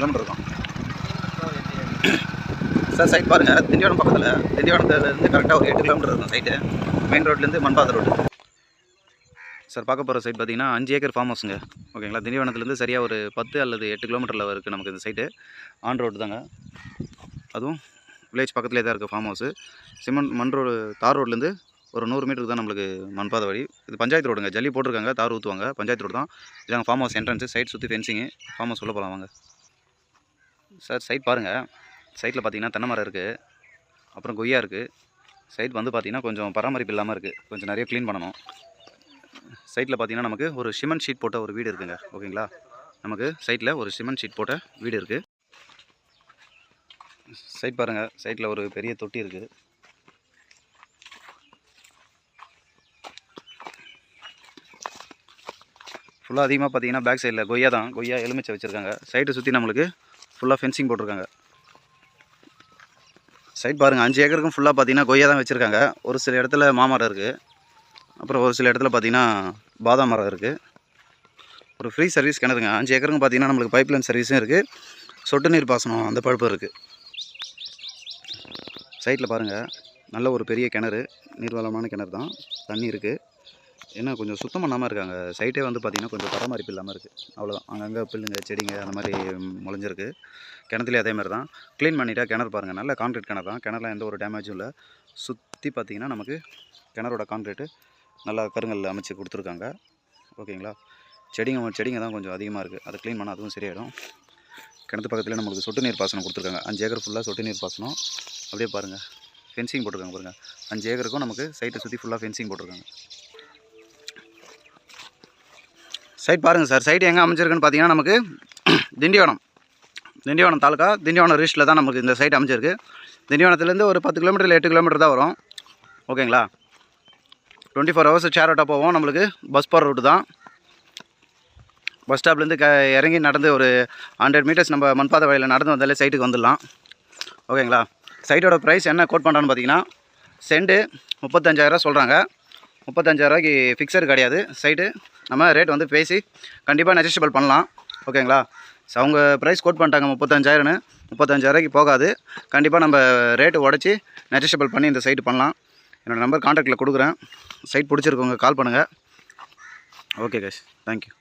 Kilometre இருக்கும். Sir side பாருங்கள் திண்டிவனம் பக்கத்தில் திண்டிவனத்துலேருந்து கரெக்டாக ஒரு எட்டு கிலோமீட்டர் இருக்கும் சைட்டு மெயின் ரோட்லேருந்து மண்பாத ரோடு சார் பார்க்க போகிற சைட் பார்த்தீங்கன்னா அஞ்சு ஏக்கர் ஃபார்ம் ஹவுஸுங்க ஓகேங்களா திண்டிவனத்துலேருந்து சரியாக ஒரு பத்து அல்லது எட்டு கிலோமீட்டரில் இருக்குது நமக்கு இந்த சைட்டு ஆன் ரோடு தாங்க. அதுவும் வில்லேஜ் பக்கத்துலேயே தான் இருக்குது ஃபார்ம் ஹவுஸு சிமெண்ட் மண் ரோடு தார் ரோட்லேருந்து ஒரு நூறு மீட்டருக்கு தான் நம்மளுக்கு மண்பாதை வழி. இது பஞ்சாயத்து ரோடுங்க ஜல்லி போட்டிருக்காங்க தார் ஊற்றுவாங்க பஞ்சாயத்து ரோடு தான். இதாங்க ஃபார்ம் ஹவுஸ் என்ட்ரன்ஸு சைட் சுற்றி ஃபென்சிங்கு ஃபார்ம் ஹவுஸ் உள்ளே போகலாம் வாங்க. சார் சைட் பாருங்கள் சைட்டில் பார்த்தீங்கன்னா தென்னை மரம் இருக்குது அப்புறம் கொய்யா இருக்குது சைட் வந்து பார்த்தீங்கன்னா கொஞ்சம் பராமரிப்பு இல்லாமல் இருக்குது கொஞ்சம் நிறைய க்ளீன் பண்ணணும். சைட்டில் பார்த்தீங்கன்னா நமக்கு ஒரு சிமெண்ட் ஷீட் போட்ட ஒரு வீடு இருக்குங்க. ஓகேங்களா? நமக்கு சைட்டில் ஒரு சிமெண்ட் ஷீட் போட்ட வீடு இருக்குது சைட் பாருங்கள் சைட்டில் ஒரு பெரிய தொட்டி இருக்குது ஃபுல்லாக அதிகமாக பார்த்தீங்கன்னா பேக் சைடில் கொய்யா தான். கொய்யா எலுமிச்சை வச்சுருக்காங்க. சைட்டை சுற்றி நம்மளுக்கு ஃபுல்லாக ஃபென்சிங் போட்டிருக்காங்க. சைட் பாருங்கள் அஞ்சு ஏக்கருக்கும் ஃபுல்லாக பார்த்தீங்கன்னா கொய்யா தான் வச்சுருக்காங்க. ஒரு சில இடத்துல மாமரம் இருக்குது அப்புறம் ஒரு சில இடத்துல பார்த்தீங்கன்னா பாதாம் மரம் இருக்குது ஒரு ஃப்ரீ சர்வீஸ் கிணறுங்க. அஞ்சு ஏக்கருக்கும் பார்த்தீங்கன்னா நம்மளுக்கு பைப் லைன் சர்வீஸும் இருக்குது சொட்டு நீர் பாசனம் அந்த பழுப்பு இருக்குது சைட்டில் பாருங்கள் நல்ல ஒரு பெரிய கிணறு. நீர்வளமான கிணறு தான் தண்ணி இருக்குது ஏன்னா கொஞ்சம் சுத்தம் பண்ணாமல் இருக்காங்க. சைட்டே வந்து பார்த்திங்கன்னா கொஞ்சம் பராமரிப்பு இல்லாமல் இருக்குது அவ்வளோதான் அங்கங்கே பில்லுங்க செடிங்க அந்த மாதிரி முளைஞ்சிருக்கு. கிணத்துலேயே அதே மாதிரி தான். க்ளீன் பண்ணிவிட்டா கிணறு பாருங்கள் நல்ல கான்க்ரீட் கிணறு தான். கிணறுலாம் எந்த ஒரு டேமேஜும் இல்லை. சுற்றி பார்த்திங்கன்னா நமக்கு கிணறோட கான்க்ரீட்டு நல்லா கருங்கல் அமைச்சு கொடுத்துருக்காங்க. ஓகேங்களா? செடிங்க செடிங்க தான் கொஞ்சம் அதிகமாக இருக்குது அதை க்ளீன் பண்ணால் அதுவும் சரியாயிடும். கிணத்து பக்கத்தில் நம்மளுக்கு சொட்டு நீர் பாசனம் கொடுத்துருக்காங்க. அஞ்சு ஏக்கர் ஃபுல்லாக சொட்டு நீர் பாசனம். அப்படியே பாருங்கள் ஃபென்சிங் போட்டிருக்காங்க பாருங்கள் அஞ்சு ஏக்கருக்கும் நமக்கு சைட்டை சுற்றி ஃபுல்லாக ஃபென்சிங் போட்டிருக்காங்க. சைட் பாருங்கள் சார். சைடு எங்கே அமைஞ்சிருக்குன்னு பார்த்தீங்கன்னா நமக்கு திண்டிவனம். திண்டிவனம் தாலுக்கா திண்டிவனம் ரீஸ்ட்டில் தான் நமக்கு இந்த சைட் அமைஞ்சிருக்கு. திண்டிவனத்துலேருந்து ஒரு பத்து கிலோமீட்டர் எட்டு கிலோமீட்டர் தான் வரும். ஓகேங்களா? Twenty four hours share auto போவோம். நம்மளுக்கு பஸ் போகிற ரூட்டு தான். பஸ் ஸ்டாப்லேருந்து க இறங்கி நடந்து ஒரு ஹண்ட்ரட் மீட்டர்ஸ் நம்ம மண்பாதை வழியில் நடந்து வந்தாலே சைட்டுக்கு வந்துடலாம். ஓகேங்களா? சைட்டோட ப்ரைஸ் என்ன கோட் பண்ணுறான்னு பார்த்தீங்கன்னா செண்டு முப்பத்தஞ்சாயிரரூவா சொல்கிறாங்க முப்பத்தஞ்சாயிரரூவாய்க்கு ஃபிக்ஸர் கிடையாது. சைட்டு நம்ம ரேட் வந்து பேசி கண்டிப்பாக நெஜஸ்டபிள் பண்ணலாம். ஓகேங்களா ஸோ அவங்க ப்ரைஸ் கோட் பண்ணிட்டாங்க முப்பத்தஞ்சாயிரம்னு. முப்பத்தஞ்சாயிரரூவாய்க்கு போகாது. கண்டிப்பாக நம்ம ரேட்டு உடச்சி நெஜஸ்டபிள் பண்ணி இந்த சைட்டு பண்ணலாம். என்னோடய நம்பர் காண்டாக்டில் கொடுக்குறேன். சைட் பிடிச்சிருக்கவங்க கால் பண்ணுங்கள் ஓகே கேஷ் தேங்க்யூ